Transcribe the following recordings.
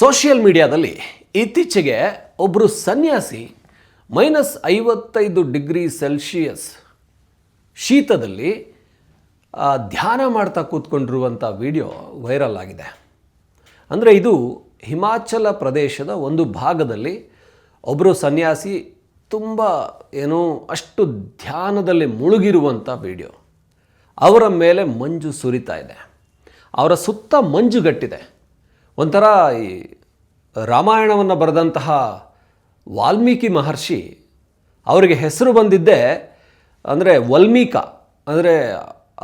Social ಮೀಡಿಯಾದಲ್ಲಿ ಇತ್ತೀಚೆಗೆ ಒಬ್ಬರು ಸನ್ಯಾಸಿ ಮೈನಸ್ ಐವತ್ತೈದು ಡಿಗ್ರಿ ಸೆಲ್ಸಿಯಸ್ ಶೀತದಲ್ಲಿ ಧ್ಯಾನ ಮಾಡ್ತಾ ಕೂತ್ಕೊಂಡಿರುವಂಥ ವಿಡಿಯೋ ವೈರಲ್ ಆಗಿದೆ. ಅಂದರೆ ಇದು ಹಿಮಾಚಲ ಪ್ರದೇಶದ ಒಂದು ಭಾಗದಲ್ಲಿ ಒಬ್ಬರು ಸನ್ಯಾಸಿ ತುಂಬ ಏನೋ ಅಷ್ಟು ಧ್ಯಾನದಲ್ಲಿ ಮುಳುಗಿರುವಂಥ ವಿಡಿಯೋ. ಅವರ ಮೇಲೆ ಮಂಜು ಸುರಿತಾ ಇದೆ. ಅವರ ಸುತ್ತ ಮಂಜುಗಟ್ಟಿದೆ. ಒಂಥರ ಈ ರಾಮಾಯಣವನ್ನು ಬರೆದಂತಹ ವಾಲ್ಮೀಕಿ ಮಹರ್ಷಿ ಅವರಿಗೆ ಹೆಸರು ಬಂದಿದ್ದೇ ಅಂದರೆ ವಲ್ಮೀಕ, ಅಂದರೆ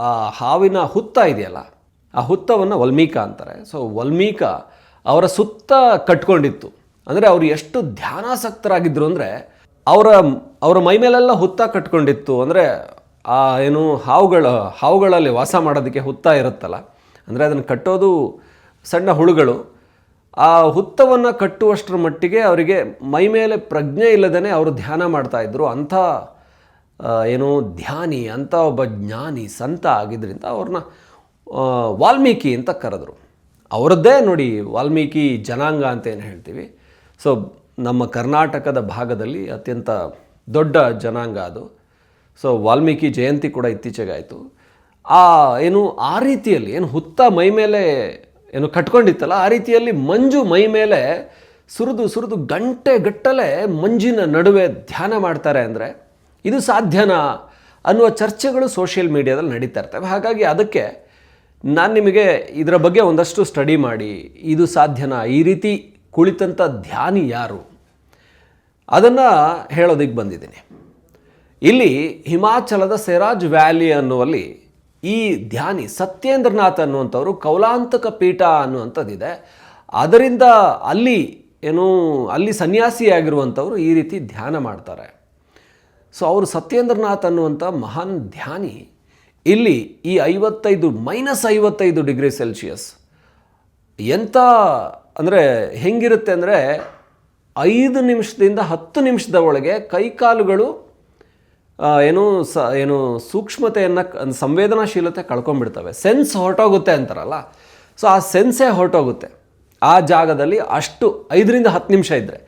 ಆ ಹಾವಿನ ಹುತ್ತ ಇದೆಯಲ್ಲ, ಆ ಹುತ್ತವನ್ನು ವಲ್ಮೀಕ ಅಂತಾರೆ. ಸೊ ವಲ್ಮೀಕ ಅವರ ಸುತ್ತ ಕಟ್ಕೊಂಡಿತ್ತು. ಅಂದರೆ ಅವರು ಎಷ್ಟು ಧ್ಯಾನಾಸಕ್ತರಾಗಿದ್ದರು ಅಂದರೆ ಅವರ ಅವರ ಮೈ ಮೇಲೆಲ್ಲ ಹುತ್ತ ಕಟ್ಕೊಂಡಿತ್ತು. ಅಂದರೆ ಆ ಏನು ಹಾವುಗಳ, ಹಾವುಗಳಲ್ಲಿ ವಾಸ ಮಾಡೋದಕ್ಕೆ ಹುತ್ತ ಇರುತ್ತಲ್ಲ, ಅಂದರೆ ಅದನ್ನು ಕಟ್ಟೋದು ಸಣ್ಣ ಹುಳುಗಳು, ಆ ಹುತ್ತವನ್ನು ಕಟ್ಟುವಷ್ಟರ ಮಟ್ಟಿಗೆ ಅವರಿಗೆ ಮೈ ಮೇಲೆ ಪ್ರಜ್ಞೆ ಇಲ್ಲದೇ ಅವರು ಧ್ಯಾನ ಮಾಡ್ತಾಯಿದ್ರು ಅಂಥ ಏನು ಧ್ಯಾನಿ, ಅಂಥ ಒಬ್ಬ ಜ್ಞಾನಿ, ಸಂತ ಆಗಿದ್ದರಿಂದ ಅವ್ರನ್ನ ವಾಲ್ಮೀಕಿ ಅಂತ ಕರೆದ್ರು. ಅವರದ್ದೇ ನೋಡಿ ವಾಲ್ಮೀಕಿ ಜನಾಂಗ ಅಂತ ಏನು ಹೇಳ್ತೀವಿ. ಸೊ, ನಮ್ಮ ಕರ್ನಾಟಕದ ಭಾಗದಲ್ಲಿ ಅತ್ಯಂತ ದೊಡ್ಡ ಜನಾಂಗ ಅದು. ಸೊ, ವಾಲ್ಮೀಕಿ ಜಯಂತಿ ಕೂಡ ಇತ್ತೀಚೆಗೆ ಆಯಿತು. ಆ, ಏನು, ಆ ರೀತಿಯಲ್ಲಿ, ಏನು ಹುತ್ತ ಮೈ ಮೇಲೆ ಏನು ಕಟ್ಕೊಂಡಿತ್ತಲ್ಲ, ಆ ರೀತಿಯಲ್ಲಿ ಮಂಜು ಮೈ ಮೇಲೆ ಸುರಿದು ಸುರಿದು ಗಂಟೆ ಗಟ್ಟಲೆ ಮಂಜಿನ ನಡುವೆ ಧ್ಯಾನ ಮಾಡ್ತಾರೆ ಅಂದರೆ ಇದು ಸಾಧ್ಯನಾ ಅನ್ನುವ ಚರ್ಚೆಗಳು ಸೋಷಿಯಲ್ ಮೀಡಿಯಾದಲ್ಲಿ ನಡೀತಾ ಇರ್ತವೆ. ಹಾಗಾಗಿ ಅದಕ್ಕೆ ನಾನು ನಿಮಗೆ ಇದರ ಬಗ್ಗೆ ಒಂದಷ್ಟು ಸ್ಟಡಿ ಮಾಡಿ, ಇದು ಸಾಧ್ಯನಾ, ಈ ರೀತಿ ಕುಳಿತಂಥ ಧ್ಯಾನಿ ಯಾರು? ಅದನ್ನು ಹೇಳೋದಕ್ಕೆ ಬಂದಿದ್ದೀನಿ. ಇಲ್ಲಿ ಹಿಮಾಚಲದ ಸೆರಾಜ್ ವ್ಯಾಲಿ ಅನ್ನುವಲ್ಲಿ ಈ ಧ್ಯಾನಿ ಸತ್ಯೇಂದ್ರನಾಥ್ ಅನ್ನುವಂಥವ್ರು ಕೌಲಾಂತಕ ಪೀಠ ಅನ್ನುವಂಥದ್ದಿದೆ. ಅದರಿಂದ ಅಲ್ಲಿ ಏನು, ಅಲ್ಲಿ ಸನ್ಯಾಸಿಯಾಗಿರುವಂಥವ್ರು ಈ ರೀತಿ ಧ್ಯಾನ ಮಾಡ್ತಾರೆ. ಸೊ, ಅವರು ಸತ್ಯೇಂದ್ರನಾಥ್ ಅನ್ನುವಂಥ ಮಹಾನ್ ಧ್ಯಾನಿ. ಇಲ್ಲಿ ಈ ಐವತ್ತೈದು, ಮೈನಸ್ ಐವತ್ತೈದು ಡಿಗ್ರಿ ಸೆಲ್ಸಿಯಸ್ ಎಂಥ, ಅಂದರೆ ಹೆಂಗಿರುತ್ತೆ ಅಂದರೆ ಐದು ನಿಮಿಷದಿಂದ ಹತ್ತು ನಿಮಿಷದ ಒಳಗೆ ಕೈಕಾಲುಗಳು ಏನು ಸ, ಏನು ಸೂಕ್ಷ್ಮತೆಯನ್ನು ಸಂವೇದನಾಶೀಲತೆ ಕಳ್ಕೊಂಡ್ಬಿಡ್ತವೆ. ಸೆನ್ಸ್ ಹೊರಟೋಗುತ್ತೆ ಅಂತಾರಲ್ಲ? ಸೊ ಆ ಸೆನ್ಸೇ ಹೊರಟೋಗುತ್ತೆ. ಆ ಜಾಗದಲ್ಲಿ ಅಷ್ಟು ಐದರಿಂದ ಹತ್ತು ನಿಮಿಷ ಇದ್ದರೆ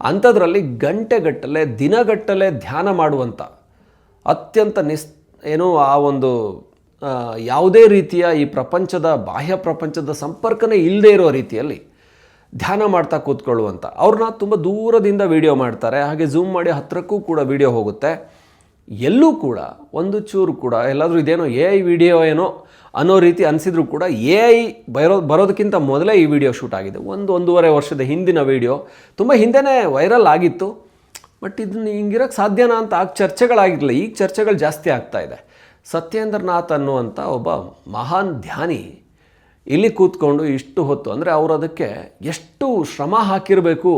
ಅಂಥದ್ರಲ್ಲಿ ಗಂಟೆಗಟ್ಟಲೆ, ದಿನಗಟ್ಟಲೆ ಧ್ಯಾನ ಮಾಡುವಂಥ ಅತ್ಯಂತ ನಿಸ್, ಏನು ಆ ಒಂದು ಯಾವುದೇ ರೀತಿಯ ಈ ಪ್ರಪಂಚದ, ಬಾಹ್ಯ ಪ್ರಪಂಚದ ಸಂಪರ್ಕನೇ ಇಲ್ಲದೇ ಇರೋ ರೀತಿಯಲ್ಲಿ ಧ್ಯಾನ ಮಾಡ್ತಾ ಕೂತ್ಕೊಳ್ಳುವಂಥ. ಅವ್ರನ್ನ ತುಂಬ ದೂರದಿಂದ ವಿಡಿಯೋ ಮಾಡ್ತಾರೆ. ಹಾಗೆ ಝೂಮ್ ಮಾಡಿ ಹತ್ತಿರಕ್ಕೂ ಕೂಡ ವೀಡಿಯೋ ಹೋಗುತ್ತೆ. ಎಲ್ಲೂ ಕೂಡ, ಒಂದು ಚೂರು ಕೂಡ, ಎಲ್ಲಾದರೂ ಇದೇನೋ ಎ ಐ ವಿಡಿಯೋ ಏನೋ ಅನ್ನೋ ರೀತಿ ಅನಿಸಿದ್ರೂ ಕೂಡ ಎ ಐ ಬರೋ, ಬರೋದಕ್ಕಿಂತ ಮೊದಲೇ ಈ ವಿಡಿಯೋ ಶೂಟ್ ಆಗಿದೆ. ಒಂದು ಒಂದೂವರೆ ವರ್ಷದ ಹಿಂದಿನ ವಿಡಿಯೋ ತುಂಬ ಹಿಂದೆನೇ ವೈರಲ್ ಆಗಿತ್ತು. ಬಟ್ ಇದನ್ನು ಹಿಂಗಿರೋಕ್ಕೆ ಸಾಧ್ಯನಾ ಅಂತ ಆಗ ಚರ್ಚೆಗಳಾಗಿರಲಿಲ್ಲ. ಈಗ ಚರ್ಚೆಗಳು ಜಾಸ್ತಿ ಆಗ್ತಾ ಇದೆ. ಸತ್ಯೇಂದ್ರನಾಥ್ ಅನ್ನುವಂಥ ಒಬ್ಬ ಮಹಾನ್ ಧ್ಯಾನಿ ಇಲ್ಲಿ ಕೂತ್ಕೊಂಡು ಇಷ್ಟು ಹೊತ್ತು ಅಂದರೆ ಅವರು ಅದಕ್ಕೆ ಎಷ್ಟು ಶ್ರಮ ಹಾಕಿರಬೇಕು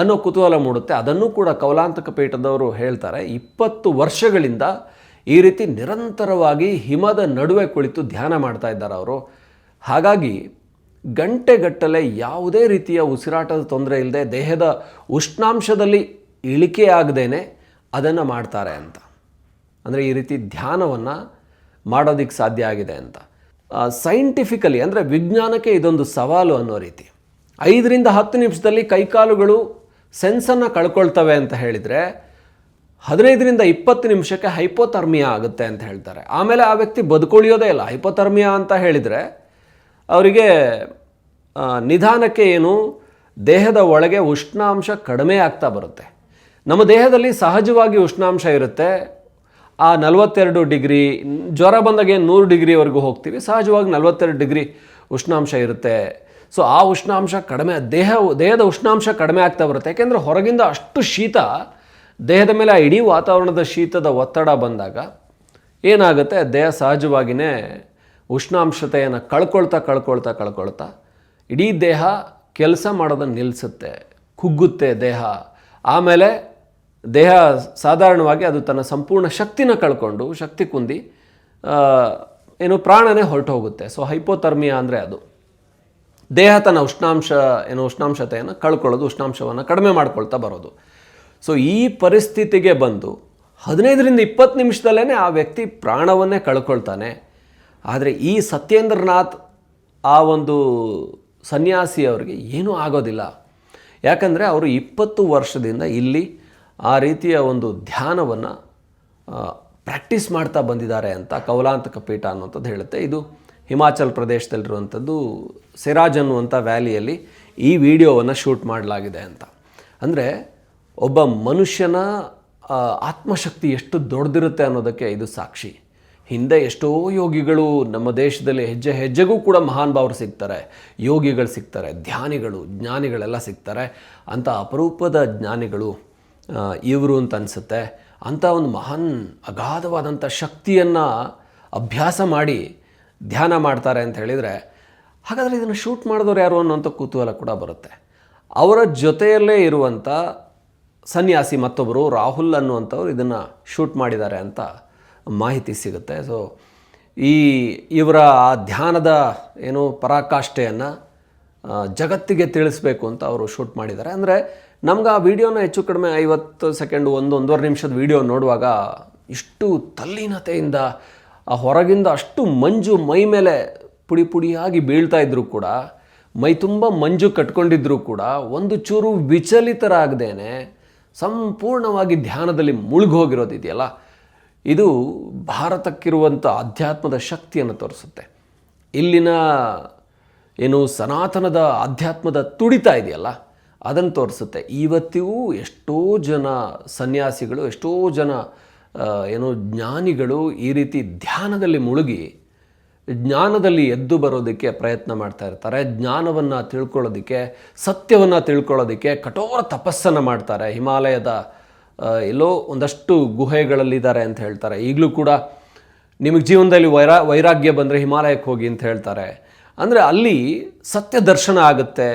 ಅನ್ನೋ ಕುತೂಹಲ ಮೂಡುತ್ತೆ. ಅದನ್ನು ಕೂಡ ಕೌಲಾಂತಕ ಪೀಠದವರು ಹೇಳ್ತಾರೆ, ಇಪ್ಪತ್ತು ವರ್ಷಗಳಿಂದ ಈ ರೀತಿ ನಿರಂತರವಾಗಿ ಹಿಮದ ನಡುವೆ ಕುಳಿತು ಧ್ಯಾನ ಮಾಡ್ತಾ ಇದ್ದಾರೆ ಅವರು. ಹಾಗಾಗಿ ಗಂಟೆಗಟ್ಟಲೆ ಯಾವುದೇ ರೀತಿಯ ಉಸಿರಾಟದ ತೊಂದರೆ ಇಲ್ಲದೆ ದೇಹದ ಉಷ್ಣಾಂಶದಲ್ಲಿ ಇಳಿಕೆ ಆಗದೇನೆ ಅದನ್ನು ಮಾಡ್ತಾರೆ ಅಂತ. ಅಂದರೆ ಈ ರೀತಿ ಧ್ಯಾನವನ್ನು ಮಾಡೋದಕ್ಕೆ ಸಾಧ್ಯ ಆಗಿದೆ ಅಂತ. ಸೈಂಟಿಫಿಕಲಿ ಅಂದರೆ ವಿಜ್ಞಾನಕ್ಕೆ ಇದೊಂದು ಸವಾಲು ಅನ್ನೋ ರೀತಿ. ಐದರಿಂದ ಹತ್ತು ನಿಮಿಷದಲ್ಲಿ ಕೈಕಾಲುಗಳು ಸೆನ್ಸನ್ನು ಕಳ್ಕೊಳ್ತವೆ ಅಂತ ಹೇಳಿದರೆ ಹದಿನೈದರಿಂದ ಇಪ್ಪತ್ತು ನಿಮಿಷಕ್ಕೆ ಹೈಪೋಥರ್ಮಿಯಾ ಆಗುತ್ತೆ ಅಂತ ಹೇಳ್ತಾರೆ. ಆಮೇಲೆ ಆ ವ್ಯಕ್ತಿ ಬದುಕುಳಿಯೋದೇ ಇಲ್ಲ. ಹೈಪೋಥರ್ಮಿಯಾ ಅಂತ ಹೇಳಿದರೆ ಅವರಿಗೆ ನಿಧಾನಕ್ಕೆ ಏನು ದೇಹದ ಒಳಗೆ ಉಷ್ಣಾಂಶ ಕಡಿಮೆ ಆಗ್ತಾ ಬರುತ್ತೆ. ನಮ್ಮ ದೇಹದಲ್ಲಿ ಸಹಜವಾಗಿ ಉಷ್ಣಾಂಶ ಇರುತ್ತೆ. ಆ ನಲವತ್ತೆರಡು ಡಿಗ್ರಿ, ಜ್ವರ ಬಂದಾಗ ಏನು ನೂರು ಡಿಗ್ರಿವರೆಗೂ ಹೋಗ್ತೀವಿ. ಸಹಜವಾಗಿ ನಲವತ್ತೆರಡು ಡಿಗ್ರಿ ಉಷ್ಣಾಂಶ ಇರುತ್ತೆ. ಸೊ ಆ ಉಷ್ಣಾಂಶ ಕಡಿಮೆ, ದೇಹ, ದೇಹದ ಉಷ್ಣಾಂಶ ಕಡಿಮೆ ಆಗ್ತಾ ಬರುತ್ತೆ. ಯಾಕೆಂದರೆ ಹೊರಗಿಂದ ಅಷ್ಟು ಶೀತ, ದೇಹದ ಮೇಲೆ ಆ ಇಡೀ ವಾತಾವರಣದ ಶೀತದ ಒತ್ತಡ ಬಂದಾಗ ಏನಾಗುತ್ತೆ? ದೇಹ ಸಹಜವಾಗಿಯೇ ಉಷ್ಣಾಂಶತೆಯನ್ನು ಕಳ್ಕೊಳ್ತಾ ಕಳ್ಕೊಳ್ತಾ ಕಳ್ಕೊಳ್ತಾ ಇಡೀ ದೇಹ ಕೆಲಸ ಮಾಡೋದನ್ನು ನಿಲ್ಲಿಸುತ್ತೆ ಕುಗ್ಗುತ್ತೆ ದೇಹ. ಆಮೇಲೆ ದೇಹ ಸಾಧಾರಣವಾಗಿ ಅದು ತನ್ನ ಸಂಪೂರ್ಣ ಶಕ್ತಿನ ಕಳ್ಕೊಂಡು, ಶಕ್ತಿ ಕುಂದಿ ಏನು ಪ್ರಾಣನೇ ಹೊರಟು ಹೋಗುತ್ತೆ ಸೊ ಹೈಪೋಥರ್ಮಿಯಾ ಅಂದರೆ ಅದು. ದೇಹ ತನ್ನ ಉಷ್ಣಾಂಶ ಏನು ಉಷ್ಣಾಂಶತೆಯನ್ನು ಕಳ್ಕೊಳ್ಳೋದು, ಉಷ್ಣಾಂಶವನ್ನು ಕಡಿಮೆ ಮಾಡ್ಕೊಳ್ತಾ ಬರೋದು. ಸೊ ಈ ಪರಿಸ್ಥಿತಿಗೆ ಬಂದು ಹದಿನೈದರಿಂದ ಇಪ್ಪತ್ತು ನಿಮಿಷದಲ್ಲೇ ಆ ವ್ಯಕ್ತಿ ಪ್ರಾಣವನ್ನೇ ಕಳ್ಕೊಳ್ತಾನೆ. ಆದರೆ ಈ ಸತ್ಯೇಂದ್ರನಾಥ್ ಆ ಒಂದು ಸನ್ಯಾಸಿಯವರಿಗೆ ಏನೂ ಆಗೋದಿಲ್ಲ. ಯಾಕಂದರೆ ಅವರು ಇಪ್ಪತ್ತು ವರ್ಷದಿಂದ ಇಲ್ಲಿ ಆ ರೀತಿಯ ಒಂದು ಧ್ಯಾನವನ್ನು ಪ್ರಾಕ್ಟೀಸ್ ಮಾಡ್ತಾ ಬಂದಿದ್ದಾರೆ ಅಂತ ಕೌಲಾಂತಕ ಪೀಠ ಅನ್ನೋಂಥದ್ದು ಹೇಳುತ್ತೆ. ಇದು ಹಿಮಾಚಲ್ ಪ್ರದೇಶದಲ್ಲಿರುವಂಥದ್ದು ಸಿರಾಜ್ ಅನ್ನುವಂಥ ವ್ಯಾಲಿಯಲ್ಲಿ ಈ ವಿಡಿಯೋವನ್ನು ಶೂಟ್ ಮಾಡಲಾಗಿದೆ ಅಂತ. ಅಂದರೆ ಒಬ್ಬ ಮನುಷ್ಯನ ಆತ್ಮಶಕ್ತಿ ಎಷ್ಟು ದೊಡ್ಡದಿರುತ್ತೆ ಅನ್ನೋದಕ್ಕೆ ಇದು ಸಾಕ್ಷಿ. ಹಿಂದೆ ಎಷ್ಟೋ ಯೋಗಿಗಳು ನಮ್ಮ ದೇಶದಲ್ಲಿ ಹೆಜ್ಜೆ ಹೆಜ್ಜೆಗೂ ಕೂಡ ಮಹಾನ್ ಭಾವರು ಸಿಗ್ತಾರೆ. ಯೋಗಿಗಳು ಸಿಗ್ತಾರೆ, ಧ್ಯಾನಿಗಳು, ಜ್ಞಾನಿಗಳೆಲ್ಲ ಸಿಗ್ತಾರೆ. ಅಂಥ ಅಪರೂಪದ ಜ್ಞಾನಿಗಳು ಇವರು ಅಂತ ಅನಿಸುತ್ತೆ. ಅಂಥ ಒಂದು ಮಹಾನ್ ಅಗಾಧವಾದಂಥ ಶಕ್ತಿಯನ್ನು ಅಭ್ಯಾಸ ಮಾಡಿ ಧ್ಯಾನ ಮಾಡ್ತಾರೆ ಅಂತ ಹೇಳಿದರೆ, ಹಾಗಾದರೆ ಇದನ್ನು ಶೂಟ್ ಮಾಡಿದವ್ರು ಯಾರು ಅನ್ನೋಂಥ ಕುತೂಹಲ ಕೂಡ ಬರುತ್ತೆ. ಅವರ ಜೊತೆಯಲ್ಲೇ ಇರುವಂಥ ಸನ್ಯಾಸಿ ಮತ್ತೊಬ್ಬರು ರಾಹುಲ್ ಅನ್ನುವಂಥವ್ರು ಇದನ್ನು ಶೂಟ್ ಮಾಡಿದ್ದಾರೆ ಅಂತ ಮಾಹಿತಿ ಸಿಗುತ್ತೆ. ಸೊ ಈ ಇವರ ಆ ಧ್ಯಾನದ ಏನು ಪರಾಕಾಷ್ಠೆಯನ್ನು ಜಗತ್ತಿಗೆ ತಿಳಿಸ್ಬೇಕು ಅಂತ ಅವರು ಶೂಟ್ ಮಾಡಿದ್ದಾರೆ. ಅಂದರೆ ನಮ್ಗೆ ಆ ವಿಡಿಯೋನ ಹೆಚ್ಚು ಕಡಿಮೆ ಐವತ್ತು ಸೆಕೆಂಡ್ ಒಂದು ಒಂದೂವರೆ ನಿಮಿಷದ ವಿಡಿಯೋ ನೋಡುವಾಗ ಇಷ್ಟು ತಲ್ಲೀನತೆಯಿಂದ ಆ ಹೊರಗಿಂದ ಅಷ್ಟು ಮಂಜು ಮೈ ಮೇಲೆ ಪುಡಿ ಪುಡಿಯಾಗಿ ಬೀಳ್ತಾ ಇದ್ರು ಕೂಡ, ಮೈ ತುಂಬ ಮಂಜು ಕಟ್ಕೊಂಡಿದ್ರೂ ಕೂಡ ಒಂದು ಚೂರು ವಿಚಲಿತರಾಗದೇನೆ ಸಂಪೂರ್ಣವಾಗಿ ಧ್ಯಾನದಲ್ಲಿ ಮುಳುಗೋಗಿರೋದಿದೆಯಲ್ಲ ಇದು ಭಾರತಕ್ಕಿರುವಂಥ ಅಧ್ಯಾತ್ಮದ ಶಕ್ತಿಯನ್ನು ತೋರಿಸುತ್ತೆ. ಇಲ್ಲಿನ ಏನು ಸನಾತನದ ಅಧ್ಯಾತ್ಮದ ತುಡಿತ ಇದೆಯಲ್ಲ, ಅದನ್ನು ತೋರಿಸುತ್ತೆ. ಇವತ್ತಿಗೂ ಎಷ್ಟೋ ಜನ ಸನ್ಯಾಸಿಗಳು, ಎಷ್ಟೋ ಜನ ಏನು ಜ್ಞಾನಿಗಳು ಈ ರೀತಿ ಧ್ಯಾನದಲ್ಲಿ ಮುಳುಗಿ ಜ್ಞಾನದಲ್ಲಿ ಎದ್ದು ಬರೋದಕ್ಕೆ ಪ್ರಯತ್ನ ಮಾಡ್ತಾ ಇರ್ತಾರೆ, ಜ್ಞಾನವನ್ನು ತಿಳ್ಕೊಳ್ಳೋದಕ್ಕೆ, ಸತ್ಯವನ್ನು ತಿಳ್ಕೊಳ್ಳೋದಕ್ಕೆ ಕಠೋರ ತಪಸ್ಸನ್ನು ಮಾಡ್ತಾರೆ. ಹಿಮಾಲಯದ ಎಲ್ಲೋ ಒಂದಷ್ಟು ಗುಹೆಗಳಲ್ಲಿದ್ದಾರೆ ಅಂತ ಹೇಳ್ತಾರೆ. ಈಗಲೂ ಕೂಡ ನಿಮಗೆ ಜೀವನದಲ್ಲಿ ವೈರಾ, ವೈರಾಗ್ಯ ಬಂದರೆ ಹಿಮಾಲಯಕ್ಕೆ ಹೋಗಿ ಅಂತ ಹೇಳ್ತಾರೆ. ಅಂದರೆ ಅಲ್ಲಿ ಸತ್ಯ ದರ್ಶನ ಆಗುತ್ತೆ,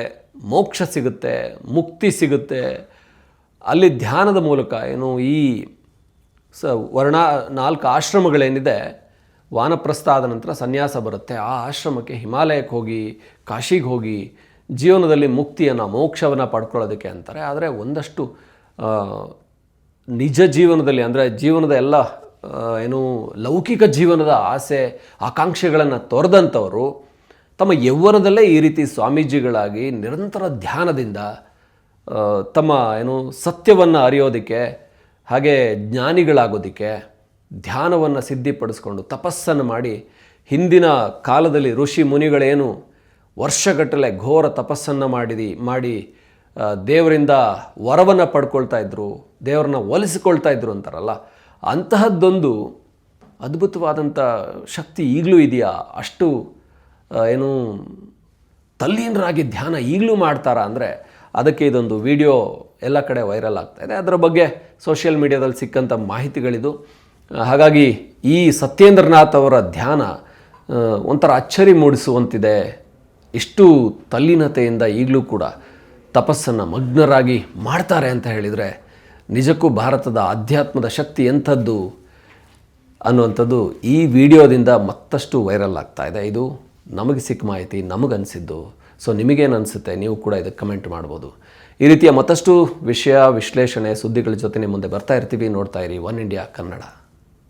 ಮೋಕ್ಷ ಸಿಗುತ್ತೆ, ಮುಕ್ತಿ ಸಿಗುತ್ತೆ. ಅಲ್ಲಿ ಧ್ಯಾನದ ಮೂಲಕ ಏನು ಈ ಸ ವರ್ಣ, ನಾಲ್ಕು ಆಶ್ರಮಗಳೇನಿದೆ ವಾನಪ್ರಸ್ಥ ಆದ ನಂತರ ಸನ್ಯಾಸ ಬರುತ್ತೆ. ಆ ಆಶ್ರಮಕ್ಕೆ ಹಿಮಾಲಯಕ್ಕೆ ಹೋಗಿ, ಕಾಶಿಗೆ ಹೋಗಿ ಜೀವನದಲ್ಲಿ ಮುಕ್ತಿಯನ್ನು, ಮೋಕ್ಷವನ್ನು ಪಡ್ಕೊಳ್ಳೋದಕ್ಕೆ ಅಂತಾರೆ. ಆದರೆ ಒಂದಷ್ಟು ನಿಜ ಜೀವನದಲ್ಲಿ ಅಂದರೆ ಜೀವನದ ಎಲ್ಲ ಏನು ಲೌಕಿಕ ಜೀವನದ ಆಸೆ, ಆಕಾಂಕ್ಷೆಗಳನ್ನು ತೊರೆದಂಥವರು ತಮ್ಮ ಯೌವನದಲ್ಲೇ ಈ ರೀತಿ ಸ್ವಾಮೀಜಿಗಳಾಗಿ ನಿರಂತರ ಧ್ಯಾನದಿಂದ ತಮ್ಮ ಏನು ಸತ್ಯವನ್ನು ಅರಿಯೋದಕ್ಕೆ ಹಾಗೆ ಜ್ಞಾನಿಗಳಾಗೋದಕ್ಕೆ ಧ್ಯಾನವನ್ನು ಸಿದ್ಧಿಪಡಿಸ್ಕೊಂಡು ತಪಸ್ಸನ್ನು ಮಾಡಿ ಹಿಂದಿನ ಕಾಲದಲ್ಲಿ ಋಷಿ ಮುನಿಗಳೇನು ವರ್ಷಗಟ್ಟಲೆ ಘೋರ ತಪಸ್ಸನ್ನು ಮಾಡಿದಿ, ಮಾಡಿ ದೇವರಿಂದ ವರವನ್ನು ಪಡ್ಕೊಳ್ತಾ ಇದ್ದರು ದೇವರನ್ನ ಒಲಿಸಿಕೊಳ್ತಾ ಇದ್ರು ಅಂತಾರಲ್ಲ, ಅಂತಹದ್ದೊಂದು ಅದ್ಭುತವಾದಂಥ ಶಕ್ತಿ ಈಗಲೂ ಇದೆಯಾ? ಅಷ್ಟು ಏನು ತಲ್ಲೀನರಾಗಿ ಧ್ಯಾನ ಈಗಲೂ ಮಾಡ್ತಾರಾ? ಅಂದರೆ ಅದಕ್ಕೆ ಇದೊಂದು ವಿಡಿಯೋ ಎಲ್ಲ ಕಡೆ ವೈರಲ್ ಆಗ್ತಾ ಇದೆ. ಅದರ ಬಗ್ಗೆ ಸೋಷಿಯಲ್ ಮೀಡಿಯಾದಲ್ಲಿ ಸಿಕ್ಕಂಥ ಮಾಹಿತಿಗಳಿದು. ಹಾಗಾಗಿ ಈ ಸತ್ಯೇಂದ್ರನಾಥ್ ಅವರ ಧ್ಯಾನ ಒಂಥರ ಅಚ್ಚರಿ ಮೂಡಿಸುವಂತಿದೆ. ಇಷ್ಟು ತಲ್ಲೀನತೆಯಿಂದ ಈಗಲೂ ಕೂಡ ತಪಸ್ಸನ್ನು ಮಗ್ನರಾಗಿ ಮಾಡ್ತಾರೆ ಅಂತ ಹೇಳಿದರೆ ನಿಜಕ್ಕೂ ಭಾರತದ ಆಧ್ಯಾತ್ಮದ ಶಕ್ತಿ ಎಂಥದ್ದು ಅನ್ನುವಂಥದ್ದು ಈ ವಿಡಿಯೋದಿಂದ ಮತ್ತಷ್ಟು ವೈರಲ್ ಆಗ್ತಾ ಇದೆ. ಇದು ನಮಗೆ ಸಿಕ್ಕ ಮಾಹಿತಿ, ನಮಗನ್ಸಿದ್ದು. ಸೊ ನಿಮಗೇನು ಅನಿಸುತ್ತೆ ನೀವು ಕೂಡ ಇದಕ್ಕೆ ಕಮೆಂಟ್ ಮಾಡ್ಬೋದು. ಈ ರೀತಿಯ ಮತ್ತಷ್ಟು ವಿಷಯ, ವಿಶ್ಲೇಷಣೆ, ಸುದ್ದಿಗಳ ಜೊತೆ ನಿಮ್ಮ ಮುಂದೆ ಬರ್ತಾ ಇರ್ತೀವಿ. ನೋಡ್ತಾ ಇರಿ ಒನ್ ಇಂಡಿಯಾ ಕನ್ನಡ.